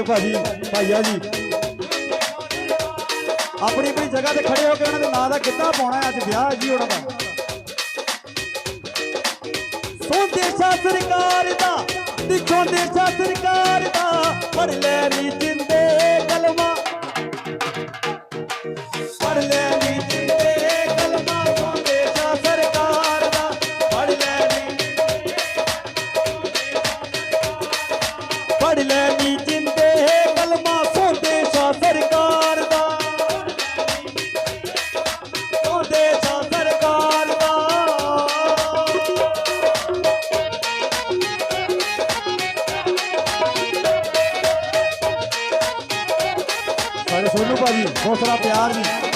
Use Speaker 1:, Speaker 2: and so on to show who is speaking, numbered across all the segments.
Speaker 1: ਆਜੋ ਭਾਜੀ, ਭਾਈਆ ਜੀ। ਆਪਣੀ ਆਪਣੀ ਜਗ੍ਹਾ ਤੇ ਖੜੇ ਹੋ ਕੇ ਉਹਨਾਂ ਦੇ ਨਾਂ ਦਾ ਕਿੱਦਾਂ ਪਾਉਣਾ ਅੱਜ ਵਿਆਹ ਜੀ ਉਹਨਾਂ ਦਾ। ਸੋਦੇਸ਼ਾ ਸਰਕਾਰ ਦਾ ਦਿਖੋ ਦੇਸ਼ਾ ਸਰਕਾਰ ਦਾ ਪੜ ਲੈ ਨੀ ਜਿੰਦੇ ਕਲਮਾ। ਸੋਨੂ ਭਾਜੀ ਬਹੁਤ ਸਾਰਾ ਪਿਆਰ ਜੀ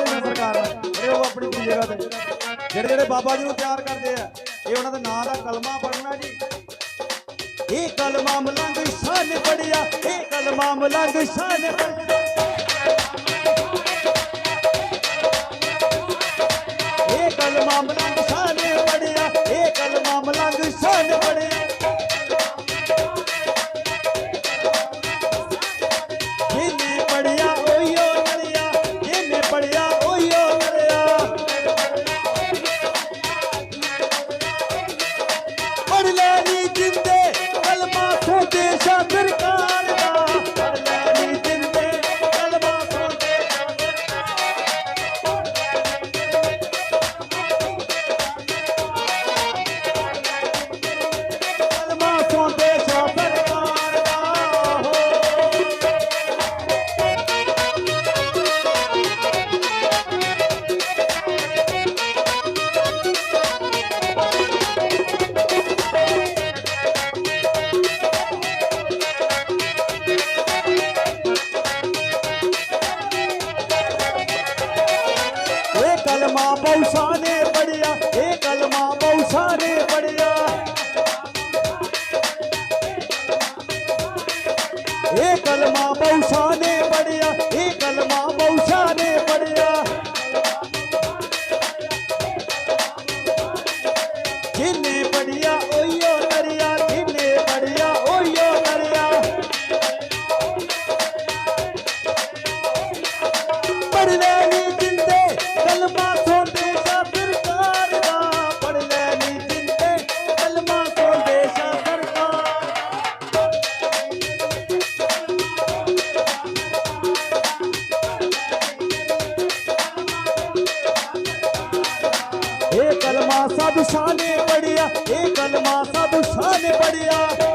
Speaker 1: ਨਹੀਂ ਨੇ ਸਰਕਾਰ ਨਾਲ ਉਹ ਆਪਣੀ ਜਗ੍ਹਾ ਤੇ। ਜਿਹੜੇ ਜਿਹੜੇ ਬਾਬਾ ਜੀ ਨੂੰ ਪਿਆਰ ਕਰਦੇ ਆ, ਇਹ ਉਹਨਾਂ ਦੇ ਨਾਂ ਦਾ ਕਲਮਾ ਪੜਨਾ ਜੀ। ਇਹ ਕਲਮਾ ਮਲੰਗ ਸ਼ਾਨ ਪੜਿਆ, ਇਹ ਕਲਮਾ ਮਲੰਗ ਸ਼ਾਨ ਪੜਿਆ। ਇਹ ਕਲਮਾ ਮਲੰਗ ਸ਼ਾਨ ਕਲਮਾ ਬੌਸਾ ਨੇ ਪੜਿਆ ਇਹ ਕਲਮਾ ਬੌਸਾ ਨੇ ਪੜਿਆ ਇਹ ਕਲਮਾ ਬੌਸਾ ਸਭ ਸ਼ਾਨੇ ਪੜਿਆ ਇਹ ਕਲਮਾ ਸਭ ਸ਼ਾਨੇ ਪੜਿਆ।